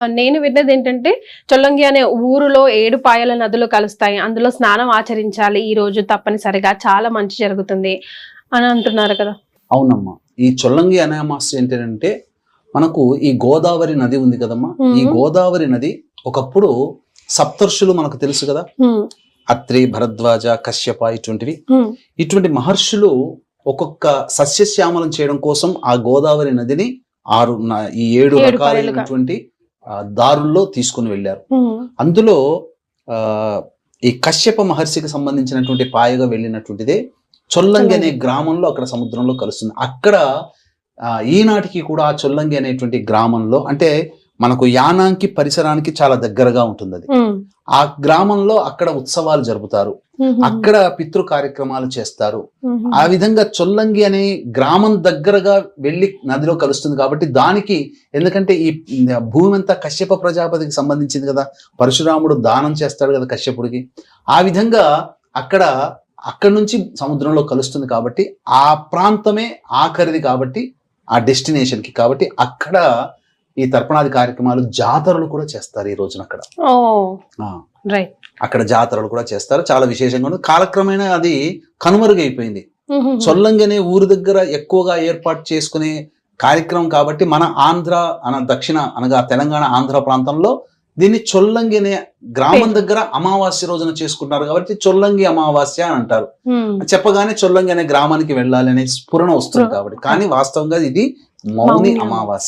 నేను విన్నది ఏంటంటే చొల్లంగి అనే ఊరులో ఏడు పాయల నదులు కలుస్తాయి. అందులో స్నానం ఆచరించాలి. ఈ రోజు తప్పనిసరిగా చాలా మంచి జరుగుతుంది అని అంటున్నారు కదా. అవునమ్మా. ఈ చొల్లంగి అనామాస్య ఏంటంటే మనకు ఈ గోదావరి నది ఉంది కదమ్మా. ఈ. గోదావరి నది ఒకప్పుడు సప్తర్షులు మనకు తెలుసు కదా. అత్రి భరద్వాజ కశ్యప ఇటువంటివి. ఇటువంటి మహర్షులు ఒక్కొక్క సస్యశ్యామలం చేయడం కోసం ఆ గోదావరి నదిని ఆరు ఈ ఏడు రకాలైనటువంటి దారుల్లో తీసుకుని వెళ్ళారు. అందులో ఆ ఈ కశ్యప మహర్షికి సంబంధించినటువంటి పాయగా వెళ్ళినటువంటిదే చొల్లంగి అనే గ్రామంలో అక్కడ సముద్రంలో కలుస్తుంది. అక్కడ ఆ, ఈనాటికి కూడా ఆ చొల్లంగి అనేటువంటి గ్రామంలో అంటే మనకు యానాంకి పరిసరానికి చాలా దగ్గరగా ఉంటుంది అది ఆ గ్రామంలో అక్కడ ఉత్సవాలు జరుపుతారు. అక్కడ పితృ కార్యక్రమాలు చేస్తారు. ఆ విధంగా చొల్లంగి అనే గ్రామం దగ్గరగా వెళ్ళి నదిలో కలుస్తుంది కాబట్టి దానికి ఎందుకంటే ఈ భూమి అంతా కశ్యప ప్రజాపతికి సంబంధించింది కదా. పరశురాముడు దానం చేస్తాడు కదా కశ్యపుడికి. ఆ విధంగా అక్కడ అక్కడ నుంచి సముద్రంలో కలుస్తుంది కాబట్టి ఆ ప్రాంతమే ఆఖరిది కాబట్టి ఆ డెస్టినేషన్కి కాబట్టి అక్కడ ఈ తర్పణాది కార్యక్రమాలు జాతరలు కూడా చేస్తారు ఈ రోజున అక్కడ. అక్కడ జాతరలు కూడా చేస్తారు. చాలా విశేషంగా ఉంది. కాలక్రమేణా అది కనుమరుగైపోయింది. అనే ఊరు దగ్గర ఎక్కువగా ఏర్పాటు చేసుకునే కార్యక్రమం కాబట్టి మన ఆంధ్ర అన దక్షిణ అనగా తెలంగాణ ఆంధ్ర ప్రాంతంలో దీన్ని చొల్లంగి అనే గ్రామం. దగ్గర అమావాస్య రోజున చేసుకుంటారు కాబట్టి చొల్లంగి అమావాస్య అని అంటారు. చెప్పగానే చొల్లంగి అనే గ్రామానికి వెళ్ళాలి అనే స్ఫురణ వస్తుంది కాబట్టి. కానీ వాస్తవంగా ఇది మౌని అమావాస్య.